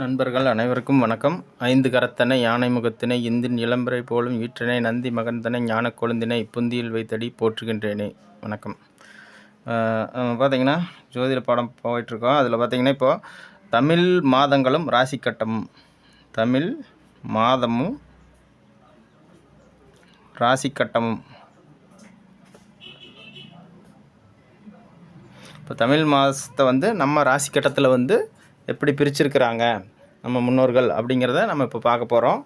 நண்பர்கள் அனைவருக்கும் வணக்கம். ஐந்து கரத்தனை யானை முகத்தினை இந்தின் இளம்பரை போலும் ஈற்றனை நந்தி மகந்தனை ஞான கொழுந்தினை புந்தியில் வைத்தடி போற்றுகின்றேனே. வணக்கம். பார்த்தீங்கன்னா ஜோதிட பாடம் போயிட்டுருக்கோம். அதில் பார்த்திங்கன்னா இப்போது தமிழ் மாதங்களும் ராசி கட்டமும் தமிழ் மாதமும் ராசி கட்டமும். இப்போ தமிழ் மாதத்தை வந்து நம்ம ராசி கட்டத்தில் வந்து எப்படி பிரிச்சிருக்கிறாங்க நம்ம முன்னோர்கள் அப்படிங்கிறத நம்ம இப்போ பார்க்க போகிறோம்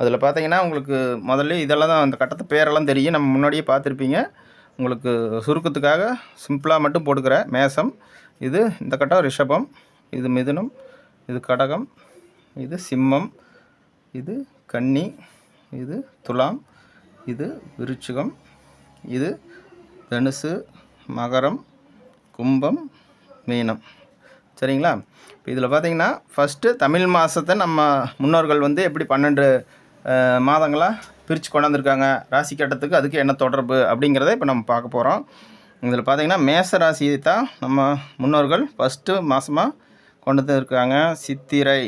அதில் பார்த்தீங்கன்னா உங்களுக்கு முதல்ல இதெல்லாம் தான் அந்த கட்டத்து பேரெல்லாம் தெரியும். நம்ம முன்னாடியே பார்த்துருப்பீங்க. உங்களுக்கு சுருக்கத்துக்காக சிம்பிளாக மட்டும் போட்டுக்கிற மேசம். இது இந்த கட்டம் ரிஷபம் இது மிதுனம் இது கடகம் இது சிம்மம் இது கன்னி இது துலாம் இது விருச்சிகம் இது தனுசு மகரம் கும்பம் மீனம். சரிங்களா? இப்போ இதில் பார்த்தீங்கன்னா ஃபஸ்ட்டு தமிழ் மாதத்தை நம்ம முன்னோர்கள் வந்து எப்படி பன்னெண்டு மாதங்களாக பிரித்து கொண்டாந்துருக்காங்க? ராசி கட்டத்துக்கு அதுக்கு என்ன தொடர்பு அப்படிங்கிறத இப்போ நம்ம பார்க்க போகிறோம் இதில் பார்த்தீங்கன்னா மேச ராசியை தான் நம்ம முன்னோர்கள் ஃபஸ்ட்டு மாதமாக கொண்டு வந்துருக்காங்க சித்திரை.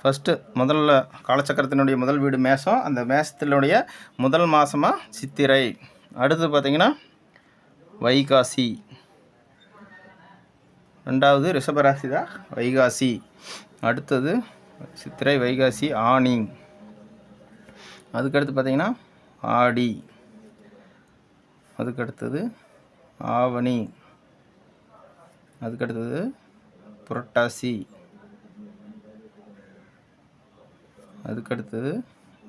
ஃபஸ்ட்டு முதல்ல காலச்சக்கரத்தினுடைய முதல் வீடு மேசம். அந்த மேசத்தினுடைய முதல் மாதமாக சித்திரை. அடுத்து பார்த்திங்கன்னா வைகாசி. ரெண்டாவது ரிஷபராசி தான் வைகாசி. அடுத்தது சித்திரை வைகாசி ஆணி அதுக்கடுத்து பார்த்திங்கன்னா ஆடி. அதுக்கடுத்தது ஆவணி. அதுக்கடுத்தது புரட்டாசி. அதுக்கடுத்தது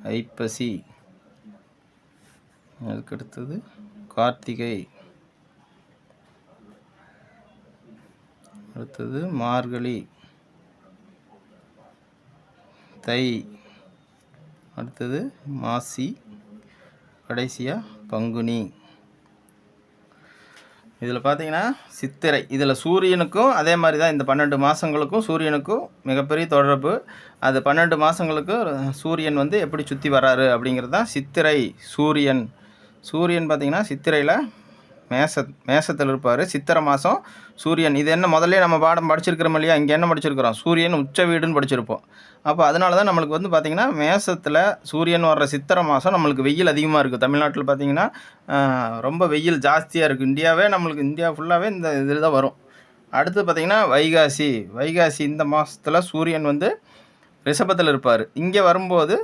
ஐப்பசி. அதுக்கடுத்தது கார்த்திகை. அடுத்தது மார்கழி. தை. அடுத்தது மாசி. கடைசியாக பங்குனி. இதில் பார்த்தீங்கன்னா சித்திரை. இதில் சூரியனுக்கும் அதே மாதிரி தான் இந்த பன்னெண்டு மாதங்களுக்கும் சூரியனுக்கும் மிகப்பெரிய தொடர்பு. அது பன்னெண்டு மாதங்களுக்கு சூரியன் வந்து எப்படி சுற்றி வராரு அப்படிங்கிறது தான் சித்திரை சூரியன். சூரியன் பார்த்திங்கன்னா சித்திரையில் மேச மேசத்தில் இருப்பார். சித்திரை மாதம் சூரியன். இது என்ன முதல்ல நம்ம பாடம் படிச்சிருக்கிறோம் இல்லையா? இங்கே என்ன படிச்சிருக்கிறோம்? சூரியன் உச்ச வீடுன்னு படிச்சிருப்போம். அப்போ அதனால தான் நம்மளுக்கு வந்து பார்த்திங்கன்னா மேசத்தில் சூரியன் வர்ற சித்திரை மாதம் நம்மளுக்கு வெயில் அதிகமாக இருக்குது தமிழ்நாட்டில் பார்த்திங்கன்னா ரொம்ப வெயில் ஜாஸ்தியாக இருக்குது இந்தியாவே நம்மளுக்கு இந்தியா ஃபுல்லாகவே இந்த இதில் தான் வரும். அடுத்து பார்த்திங்கன்னா வைகாசி. வைகாசி இந்த மாதத்தில் சூரியன் வந்து ரிஷபத்தில் இருப்பார். இங்கே வரும்போது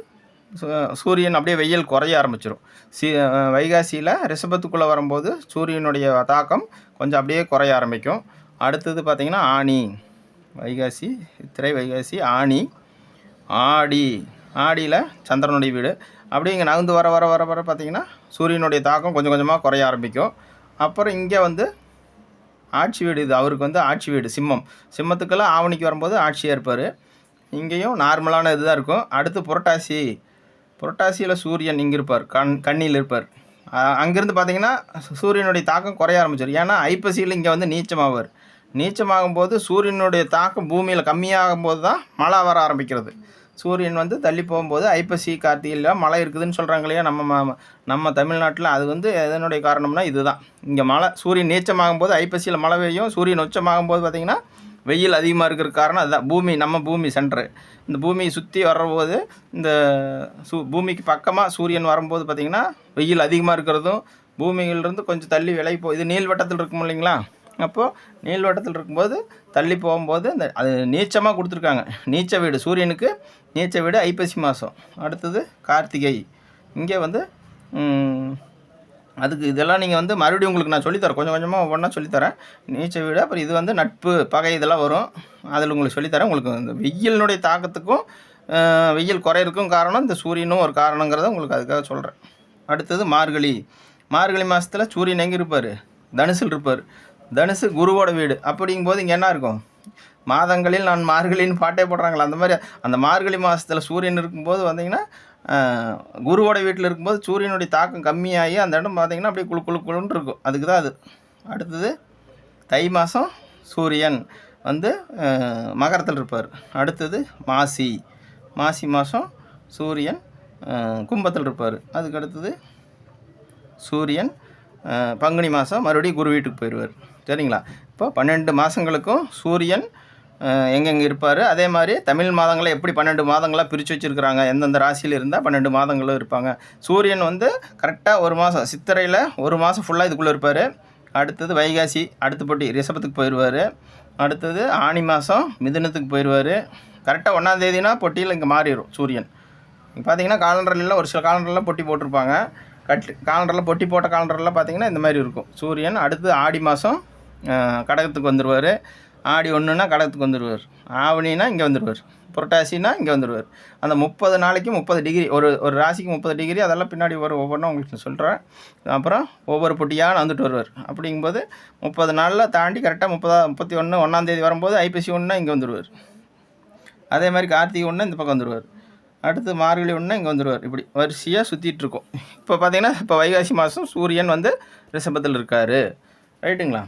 சூரியன் அப்படியே வெயில் குறைய ஆரம்பிச்சிடும் சி வைகாசியில் ரிஷபத்துக்குள்ளே வரும்போது சூரியனுடைய தாக்கம் கொஞ்சம் அப்படியே குறைய ஆரம்பிக்கும். அடுத்தது பார்த்திங்கன்னா ஆணி வைகாசி திரை வைகாசி ஆணி ஆடி. ஆடியில் சந்திரனுடைய வீடு. அப்படியே இங்கே நகர்ந்து வர வர வர வர பார்த்திங்கன்னா சூரியனுடைய தாக்கம் கொஞ்சம் கொஞ்சமாக குறைய ஆரம்பிக்கும். அப்புறம் இங்கே வந்து ஆட்சி வீடு இது. அவருக்கு வந்து ஆட்சி வீடு சிம்மம். சிம்மத்துக்கெல்லாம் ஆவணிக்கு வரும்போது ஆட்சியாக இருப்பார். இங்கேயும் நார்மலான இதுதான் இருக்கும். அடுத்து புரட்டாசி. புரட்டாசியில் சூரியன் இங்கே இருப்பார் கண் கண்ணியில் இருப்பார். அங்கேருந்து பார்த்தீங்கன்னா சூரியனுடைய தாக்கம் குறைய ஆரம்பிச்சிடும் ஏன்னா ஐப்பசியில் இங்கே வந்து நீச்சமாவார். நீச்சமாகும் போது சூரியனுடைய தாக்கம் பூமியில் கம்மியாகும் போது தான் மழை வர ஆரம்பிக்கிறது. சூரியன் வந்து தள்ளி போகும்போது ஐப்பசி கார்த்திகையில் மழை இருக்குதுன்னு சொல்கிறாங்க இல்லையா? நம்ம நம்ம தமிழ்நாட்டில் அது வந்து எதனுடைய காரணம்னா இதுதான். இங்கே மழை சூரியன் நீச்சமாகும் போது ஐப்பசியில் மழை பெய்யும் சூரியன் உச்சமாகும் போது பார்த்திங்கன்னா வெயில் அதிகமாக இருக்கிற காரணம் அதுதான். பூமி நம்ம பூமி சென்ட்ரு இந்த பூமியை சுற்றி வரும்போது இந்த சூ பூமிக்கு பக்கமாக சூரியன் வரும்போது பார்த்திங்கன்னா வெயில் அதிகமாக இருக்கிறதும் பூமியிலிருந்து கொஞ்சம் தள்ளி விலகி போ இது நீள்வட்டத்தில் இருக்கும் இல்லைங்களா? அப்போது நீள்வட்டத்தில் இருக்கும்போது தள்ளி போகும்போது இந்த அது நீச்சமாக கொடுத்துருக்காங்க. நீச்ச வீடு சூரியனுக்கு நீச்ச வீடு ஐப்பசி மாதம் அடுத்தது கார்த்திகை. இங்கே வந்து அதுக்கு இதெல்லாம் நீங்கள் வந்து மறுபடியும் உங்களுக்கு நான் சொல்லித்தரேன். கொஞ்சம் கொஞ்சமாக ஒவ்வொன்றா சொல்லித்தரேன். நீச்சல் வீடு அப்புறம் இது வந்து நட்பு பகை இதெல்லாம் வரும். அதில் உங்களுக்கு சொல்லித்தரேன். உங்களுக்கு இந்த வெயிலினுடைய தாக்கத்துக்கும் வெயில் குறையிறதுக்கும் காரணம் இந்த சூரியனும் ஒரு காரணங்கிறத உங்களுக்கு அதுக்காக சொல்கிறேன் அடுத்தது மார்கழி. மார்கழி மாதத்தில் சூரியன் எங்கே இருப்பார்? தனுசில் இருப்பார். தனுசு குருவோட வீடு. அப்படிங்கும்போது இங்கே என்ன இருக்கும்? மாதங்களில் நான் மார்கழின்னு பாட்டே போடுறாங்களா அந்த மாதிரி. அந்த மார்கழி மாதத்தில் சூரியன் இருக்கும்போது வந்தீங்கன்னா குருவோட வீட்டில் இருக்கும்போது சூரியனுடைய தாக்கம் கம்மியாகி அந்த இடம் பார்த்திங்கன்னா அப்படியே குழு குழு குழுன்னு இருக்கும். அதுக்கு தான் அது. அடுத்தது தை மாதம் சூரியன் வந்து மகரத்தில் இருப்பார். அடுத்தது மாசி. மாசி மாதம் சூரியன் கும்பத்தில் இருப்பார். அதுக்கு அடுத்தது சூரியன் பங்குனி மாதம் மறுபடியும் குரு வீட்டுக்கு போயிடுவார். சரிங்களா? இப்போ பன்னெண்டு மாதங்களுக்கும் சூரியன் எங்கெங்கே இருப்பார்? அதே மாதிரி தமிழ் மாதங்களை எப்படி பன்னெண்டு மாதங்களாக பிரித்து வச்சுருக்குறாங்க? எந்தெந்த ராசியில் இருந்தால் பன்னெண்டு மாதங்களும் இருப்பாங்க. சூரியன் வந்து கரெக்டாக ஒரு மாதம் சித்திரையில் ஒரு மாதம் ஃபுல்லாக இதுக்குள்ளே இருப்பார். அடுத்தது வைகாசி அடுத்த ரிஷபத்துக்கு போயிடுவார் அடுத்தது ஆனி மாதம் மிதுனத்துக்கு போயிடுவார் கரெக்டாக ஒன்றாந்தேதினா பொட்டியில் இங்கே மாறிடும் சூரியன். இப்போ பார்த்தீங்கன்னா காலண்டர்லாம் ஒரு சில காலண்டர்லாம் பொட்டி போட்டிருப்பாங்க. கட் காலண்டரில் பொட்டி போட்ட காலண்டர்லாம் பார்த்தீங்கன்னா இந்த மாதிரி இருக்கும். சூரியன் அடுத்து ஆடி மாதம் கடகத்துக்கு வந்துடுவார் ஆடி ஒன்றுனா கடகத்துக்கு வந்துடுவார் ஆவணினா இங்கே வந்துடுவார் புரட்டாசினா இங்கே வந்துடுவார் அந்த முப்பது நாளைக்கு முப்பது டிகிரி ஒரு ஒரு ராசிக்கு முப்பது டிகிரி அதெல்லாம் பின்னாடி வரும். ஒவ்வொன்றும் உங்களுக்கு சொல்கிறேன் அப்புறம் ஒவ்வொரு பொட்டியாக வந்துட்டு வருவார். அப்படிங்கும்போது முப்பது நாளில் தாண்டி கரெக்டாக முப்பதா முப்பத்தி ஒன்று ஒன்றாந்தேதி வரும்போது ஐபிசி ஒன்றுனா இங்கே வந்துடுவார் அதே மாதிரி கார்த்திகை ஒன்று இந்த பக்கம் வந்துடுவார் அடுத்து மார்கழி ஒன்று இங்கே வந்துடுவார் இப்படி வரிசையாக சுற்றிட்டுருக்கோம் இப்போ பார்த்தீங்கன்னா இப்போ வைகாசி மாதம் சூரியன் வந்து ரிஷபத்தில் இருக்கார். ரைட்டுங்களா?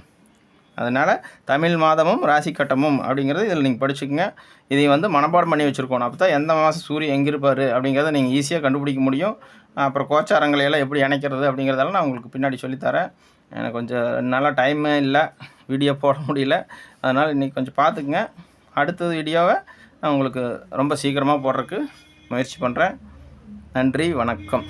அதனால் தமிழ் மாதமும் ராசி கட்டமும் அப்படிங்கிறது இதில் நீங்கள் படிச்சுக்கோங்க. இதை வந்து மனப்பாடம் பண்ணி வச்சுருக்கணும் அப்போ தான் எந்த மாதம் சூரியன் எங்கே இருப்பார் அப்படிங்கிறத நீங்கள் ஈஸியாக கண்டுபிடிக்க முடியும். அப்புறம் கோச்சாரங்களை எல்லாம் எப்படி இணைக்கிறது அப்படிங்கிறதெல்லாம் நான் உங்களுக்கு பின்னாடி சொல்லித்தரேன் எனக்கு கொஞ்சம் நல்லா டைமே இல்லை வீடியோ போட முடியல. அதனால் இன்றைக்கி கொஞ்சம் பார்த்துக்குங்க. அடுத்தது வீடியோவை நான் உங்களுக்கு ரொம்ப சீக்கிரமாக போடுறதுக்கு முயற்சி பண்ணுறேன் நன்றி வணக்கம்.